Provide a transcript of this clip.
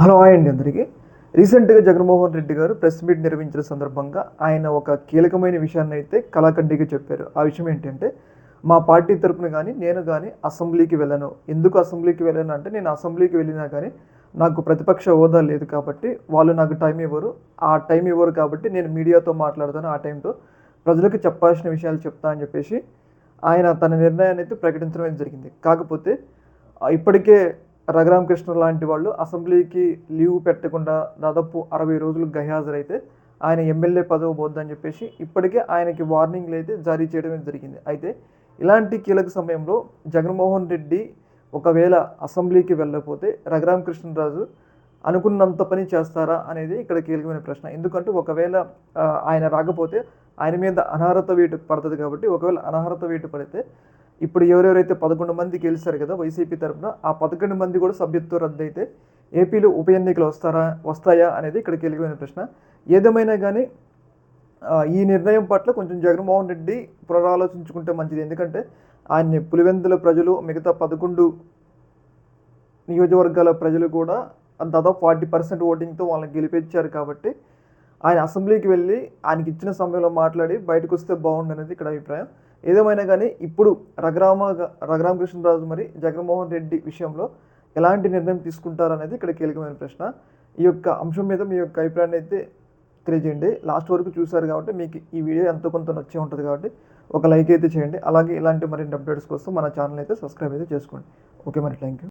Hello అండి అందరికీ. రీసెంట్గా జగన్మోహన్ రెడ్డి గారు ప్రెస్ మీట్ నిర్వహించిన సందర్భంగా ఆయన ఒక కీలకమైన విషయాన్ని అయితే కళాఖండిగా చెప్పారు. ఆ విషయం ఏంటంటే మా పార్టీ తరపున కానీ నేను కానీ అసెంబ్లీకి వెళ్ళను. ఎందుకు అసెంబ్లీకి వెళ్ళను అంటే నేను అసెంబ్లీకి వెళ్ళినా కానీ నాకు ప్రతిపక్ష హోదా లేదు కాబట్టి వాళ్ళు నాకు టైం ఇవ్వరు. ఆ టైం ఇవ్వరు కాబట్టి నేను మీడియాతో మాట్లాడతాను. ఆ టైంతో ప్రజలకు చెప్పాల్సిన విషయాలు చెప్తా అని చెప్పేసి ఆయన తన నిర్ణయాన్ని అయితే ప్రకటించడం జరిగింది. కాకపోతే ఇప్పటికే రఘురామకృష్ణ లాంటి వాళ్ళు అసెంబ్లీకి లీవ్ పెట్టకుండా దాదాపు అరవై రోజులు గైహాజరైతే ఆయన ఎమ్మెల్యే పదవి పోద్దని చెప్పేసి ఇప్పటికే ఆయనకి వార్నింగ్లు అయితే జారీ చేయడం జరిగింది. అయితే ఇలాంటి కీలక సమయంలో జగన్మోహన్ రెడ్డి ఒకవేళ అసెంబ్లీకి వెళ్ళకపోతే రఘురామకృష్ణరాజు అనుకున్నంత పని చేస్తారా అనేది ఇక్కడ కీలకమైన ప్రశ్న. ఎందుకంటే ఒకవేళ ఆయన రాకపోతే ఆయన మీద అనర్హత వేటు పడుతుంది కాబట్టి ఒకవేళ అనర్హత వేటు పడితే ఇప్పుడు ఎవరెవరైతే పదకొండు మంది గెలిచారు కదా వైసీపీ తరఫున ఆ పదకొండు మంది కూడా సభ్యత్వం రద్దయితే ఏపీలో ఉప ఎన్నికలు వస్తారా వస్తాయా అనేది ఇక్కడ కెలిగిపోయిన ప్రశ్న. ఏదేమైనా కానీ ఈ నిర్ణయం పట్ల కొంచెం జగన్మోహన్ రెడ్డి పునరాలోచించుకుంటే మంచిది. ఎందుకంటే ఆయన్ని పులివెందుల ప్రజలు మిగతా పదకొండు నియోజకవర్గాల ప్రజలు కూడా దాదాపు ఫార్టీ పర్సెంట్ ఓటింగ్తో వాళ్ళని గెలిపించారు కాబట్టి ఆయన అసెంబ్లీకి వెళ్ళి ఆయనకి ఇచ్చిన సమయంలో మాట్లాడి బయటకు వస్తే బాగుండనేది ఇక్కడ అభిప్రాయం. ఏదేమైనా కానీ ఇప్పుడు రఘురామ రఘురామకృష్ణరాజు మరి జగన్మోహన్ రెడ్డి విషయంలో ఎలాంటి నిర్ణయం తీసుకుంటారనేది ఇక్కడ కీలకమైన ప్రశ్న. ఈ యొక్క అంశం మీద మీ యొక్క అభిప్రాయాన్ని అయితే తెలియజేయండి. లాస్ట్ వరకు చూశారు కాబట్టి మీకు ఈ వీడియో ఎంతో కొంత నచ్చే ఉంటుంది కాబట్టి ఒక లైక్ అయితే చేయండి. అలాగే ఇలాంటి మరిన్ని అప్డేట్స్ కోసం మన ఛానల్ అయితే సబ్స్క్రైబ్ అయితే చేసుకోండి. ఓకే మరి థ్యాంక్ యూ